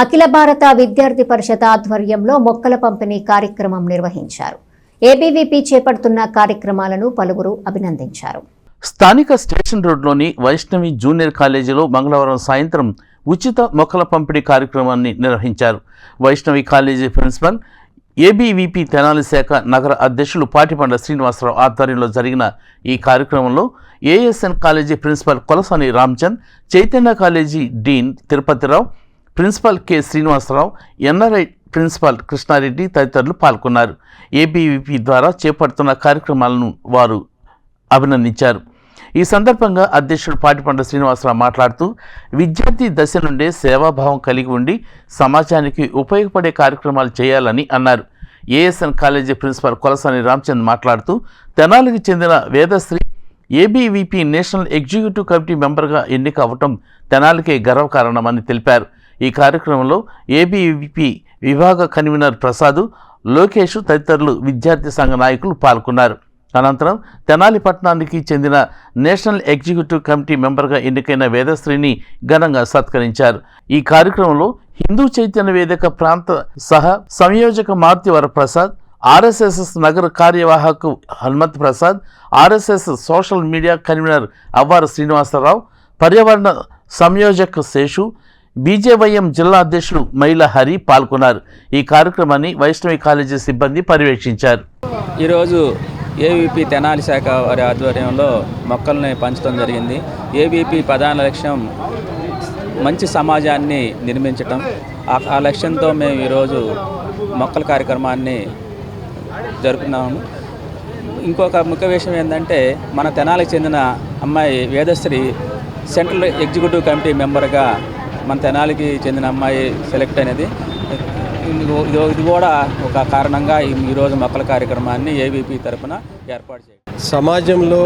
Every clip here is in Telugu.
అఖిల భారత విద్యార్థి పరిషత్ ఆధ్వర్యంలో మొక్కల పంపిణీ కార్యక్రమం నిర్వహించారు. ఏబీవీపీ చేపడుతున్న కార్యక్రమాలను పలువురు అభినందించారు. స్థానిక స్టేషన్ రోడ్లోని వైష్ణవి జూనియర్ కాలేజీలో మంగళవారం సాయంత్రం ఉచిత మొక్కల పంపిణీ కార్యక్రమాన్ని నిర్వహించారు. Vaishnavi college principal ABVP Tenali శాఖ నగర అధ్యక్షులు పాటిపండ శ్రీనివాసరావు ఆధ్వర్యంలో జరిగిన ఈ కార్యక్రమంలో ASN college principal Kolasani Ramchand Chaitanya college dean Tirupatirao principal K Srinivasarao NRI principal Krishnareddy తదితరులు పాల్గొన్నారు. ఏబీవీపీ ద్వారా చేపడుతున్న కార్యక్రమాలను వారు అభినందించారు. ఈ సందర్భంగా అధ్యక్షుడు పాటిపండ శ్రీనివాసరావు మాట్లాడుతూ విద్యార్థి దశ నుండే సేవాభావం కలిగి ఉండి సమాజానికి ఉపయోగపడే కార్యక్రమాలు చేయాలని అన్నారు. ASN college principal Kolasani Ramachand మాట్లాడుతూ తెనాలికి చెందిన Vedasri ABVP national executive committee మెంబర్గా ఎన్నిక అవ్వటం తెనాలికే గర్వకారణమని తెలిపారు. ఈ కార్యక్రమంలో ఏబీవీపీ విభాగ కన్వీనర్ ప్రసాద్ లోకేష్ తదితరులు విద్యార్థి సంఘ నాయకులు పాల్గొన్నారు. అనంతరం తెనాలి పట్టణానికి చెందిన నేషనల్ ఎగ్జిక్యూటివ్ కమిటీ మెంబర్గా ఎన్నికైన వేదశ్రీని ఘనంగా సత్కరించారు. ఈ కార్యక్రమంలో హిందూ చైతన్య వేదిక ప్రాంత సహ సంయోజక మారుతి వరప్రసాద్ ఆర్ఎస్ఎస్ నగర కార్యవాహకు Hanumanth Prasad RSS social media convener Avvaru Srinivasarao పర్యావరణ సంయోజక శేషు బీజేవైఎం జిల్లా అధ్యక్షుడు మైల హరి పాల్గొన్నారు. ఈ కార్యక్రమాన్ని వైష్ణవి కాలేజీ సిబ్బంది పర్యవేక్షించారు. ఈరోజు ఏవీపీ తెనాలి శాఖ వారి ఆధ్వర్యంలో మొక్కల్ని పంచడం జరిగింది. ఏవీపీ ప్రధాన లక్ష్యం మంచి సమాజాన్ని నిర్మించటం. ఆ- ఆ లక్ష్యంతో మేము ఈరోజు మొక్కల కార్యక్రమాన్ని జరుపుకున్నాము. ఇంకొక ముఖ్య విషయం ఏంటంటే మన తెనాలికి చెందిన అమ్మాయి వేదశ్రీ సెంట్రల్ ఎగ్జిక్యూటివ్ కమిటీ మెంబర్గా మన తెనాలికి చెందిన అమ్మాయి సెలెక్ట్ అనేది ఇది కూడా ఒక కారణంగా ఈ- ఈరోజు మొక్కల కార్యక్రమాన్ని ఏబీపీ తరపున ఏర్పాటు చేయాలి. సమాజంలో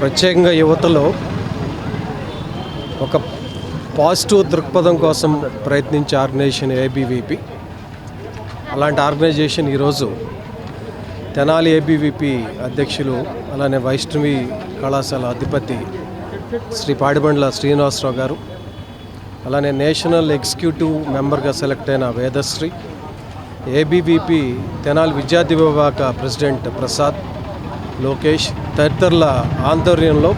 ప్రత్యేకంగా యువతలో ఒక పాజిటివ్ దృక్పథం కోసం ప్రయత్నించే ఆర్గనైజేషన్ ఏబీవీపీ అలాంటి ఆర్గనైజేషన్ ఈరోజు తెనాలి ఏబీవీపీ అధ్యక్షులు అలానే వైష్ణవి కళాశాల అధిపతి శ్రీ పాడిబండ్ల శ్రీనివాసరావు గారు అలానే నేషనల్ ఎగ్జిక్యూటివ్ మెంబర్గా సెలెక్ట్ అయిన వేదశ్రీ ఏబీవీపీ తెనాలి విద్యార్థి విభాగ ప్రెసిడెంట్ ప్రసాద్ లోకేష్ తదితరుల ఆధ్వర్యంలో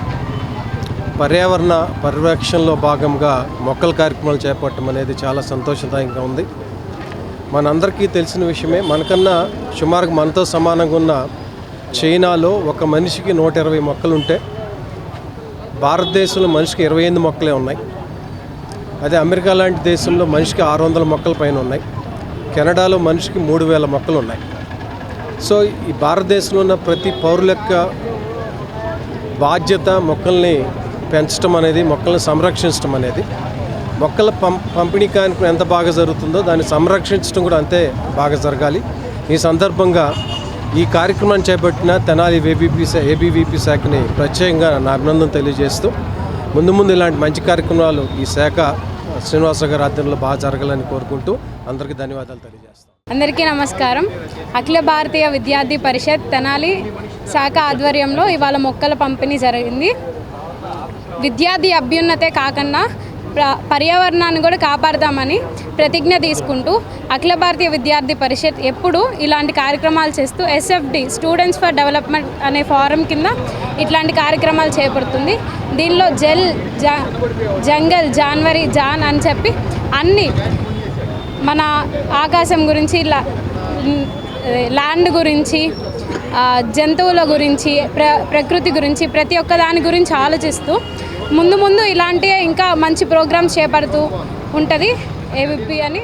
పర్యావరణ పరిరక్షణలో భాగంగా మొక్కల కార్యక్రమాలు చేపట్టడం అనేది చాలా సంతోషదాయకంగా ఉంది. మనందరికీ తెలిసిన విషయమే మనకన్నా సుమారుగా మనతో సమానంగా ఉన్న చైనాలో ఒక మనిషికి నూట ఇరవై మొక్కలు ఉంటే భారతదేశంలో మనిషికి ఇరవై ఎనిమిది మొక్కలే ఉన్నాయి. అదే అమెరికా లాంటి దేశంలో మనిషికి ఆరు వందల మొక్కల పైన ఉన్నాయి. కెనడాలో మనిషికి మూడు వేల మొక్కలు ఉన్నాయి. సో ఈ భారతదేశంలో ఉన్న ప్రతి పౌరుల యొక్క బాధ్యత మొక్కల్ని పెంచడం అనేది మొక్కల్ని సంరక్షించడం అనేది. మొక్కల పం పంపిణీ కార్యక్రమం ఎంత బాగా జరుగుతుందో దాన్ని సంరక్షించడం కూడా అంతే బాగా జరగాలి. ఈ సందర్భంగా ఈ కార్యక్రమాన్ని చేపట్టిన తెనాలి ఏబీపీ ఏబీవీపీ శాఖని ప్రత్యేకంగా నా అభినందన తెలియజేస్తూ ముందు ముందు ఇలాంటి మంచి కార్యక్రమాలు ఈ శాఖ శ్రీనివాసరావు గారి ఆధ్వర్యంలో బాగా జరగాలని కోరుకుంటూ అందరికీ ధన్యవాదాలు తెలియజేస్తాను అందరికీ నమస్కారం. అఖిల భారతీయ విద్యార్థి పరిషత్ తెనాలి శాఖ ఆధ్వర్యంలో ఇవాళ మొక్కల పంపిణీ జరిగింది. విద్యార్థి అభ్యున్నతే కాకుండా పర్యావరణాన్ని కూడా కాపాడదామని ప్రతిజ్ఞ తీసుకుంటూ అఖిల భారతీయ విద్యార్థి పరిషత్ ఎప్పుడు ఇలాంటి కార్యక్రమాలు చేస్తూ ఎస్ఎఫ్డి స్టూడెంట్స్ ఫర్ డెవలప్మెంట్ అనే ఫారం కింద ఇట్లాంటి కార్యక్రమాలు చేపడుతుంది. దీనిలో జెల్ జంగల్ జాన్వరి జాన్ అని చెప్పి అన్ని మన ఆకాశం గురించి ల్యాండ్ గురించి జంతువుల గురించి ప్ర ప్రకృతి గురించి ప్రతి ఒక్క దాని గురించి ఆలోచిస్తూ ముందు ముందు ఇలాంటి ఇంకా మంచి ప్రోగ్రామ్స్ చేపడుతూ ఉంటుంది ఏవిపి అని